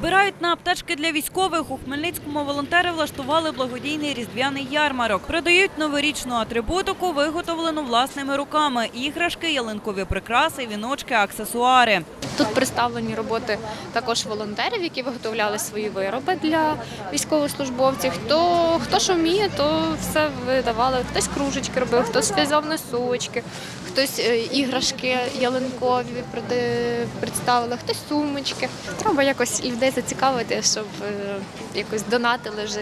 Збирають на аптечки для військових. У Хмельницькому волонтери влаштували благодійний різдвяний ярмарок. Продають новорічну атрибутику, виготовлену власними руками: іграшки, ялинкові прикраси, віночки, аксесуари. Тут представлені роботи також волонтерів, які виготовляли свої вироби для військовослужбовців. Хто хто що вміє, то все видавали. Хтось кружечки робив, хтось в'язав носочки, хтось е, іграшки ялинкові представили, хтось сумочки. Треба якось людей зацікавити, щоб е, якось донатили вже.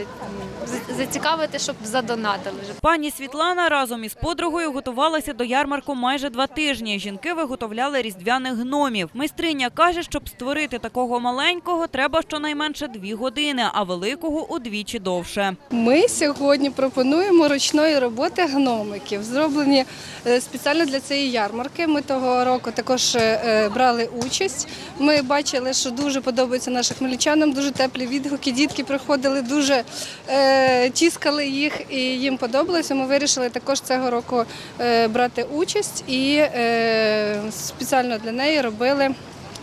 Зацікавити, щоб задонатили. Пані Світлана разом із подругою готувалася до ярмарку майже два тижні. Жінки виготовляли різдвяних гномів. Майстриня каже, щоб створити такого маленького, треба щонайменше дві години, а великого удвічі довше. Ми сьогодні пропонуємо ручної роботи гномиків, зроблені е, спеціально для цієї ярмарки. Ми того року також е, е, брали участь. Ми бачили, що дуже подобається нашим хмельничанам, дуже теплі відгуки. Дітки приходили, дуже тіскали їх і їм подобалося. Ми вирішили також цього року е, брати участь і е, спеціально для неї робили.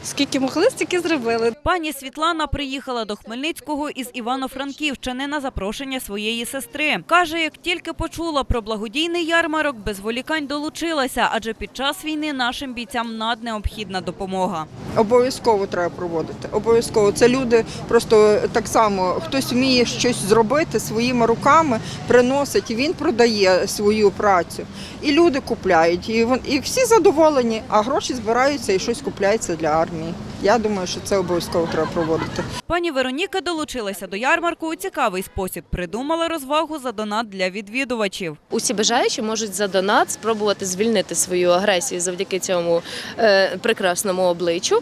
Скільки могли, стільки зробили. Пані Світлана приїхала до Хмельницького із Івано-Франківщини на запрошення своєї сестри. Каже, як тільки почула про благодійний ярмарок, без волікань долучилася, адже під час війни нашим бійцям наднеобхідна допомога. Обов'язково треба проводити. Обов'язково. Це люди просто так само, хтось вміє щось зробити своїми руками, приносить, і він продає свою працю. І люди купляють. І, вон- і всі задоволені, а гроші збираються і щось купляється для армії. Я думаю, що це обов'язково треба проводити. Пані Вероніка долучилася до ярмарку у цікавий спосіб. Придумала розвагу за донат для відвідувачів. Усі бажаючі можуть за донат спробувати звільнити свою агресію завдяки цьому е, прекрасному обличчю.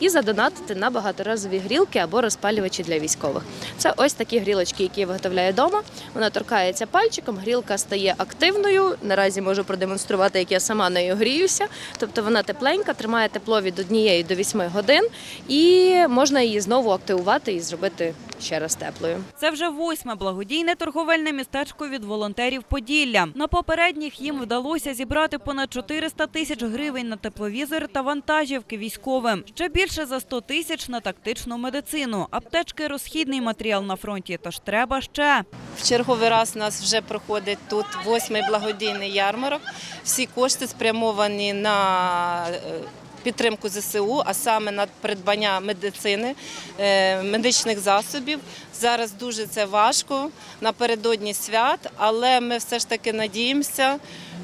І задонатити на багаторазові грілки або розпалювачі для військових. Це ось такі грілочки, які я виготовляю вдома. Вона торкається пальчиком, грілка стає активною. Наразі можу продемонструвати, як я сама нею гріюся. Тобто вона тепленька, тримає тепло від однієї до вісьми годин, і можна її знову активувати і зробити ще раз теплою. Це вже восьме благодійне торговельне містечко від волонтерів Поділля. На попередніх їм вдалося зібрати понад 400 тисяч гривень на тепловізор та вантажівки військовим. Ще більше за 100 тисяч на тактичну медицину. Аптечки – розхідний матеріал на фронті, тож треба ще. В черговий раз у нас вже проходить тут восьмий благодійний ярмарок. Всі кошти спрямовані на е, підтримку ЗСУ, а саме на придбання медицини, е, медичних засобів. Зараз дуже це важко напередодні свят, але ми все ж таки надіємося,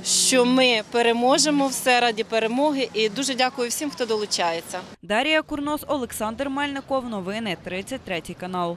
що ми переможемо все раді перемоги. І дуже дякую всім, хто долучається. Дарія Курнос, Олександр Мельников. Новини 33 канал.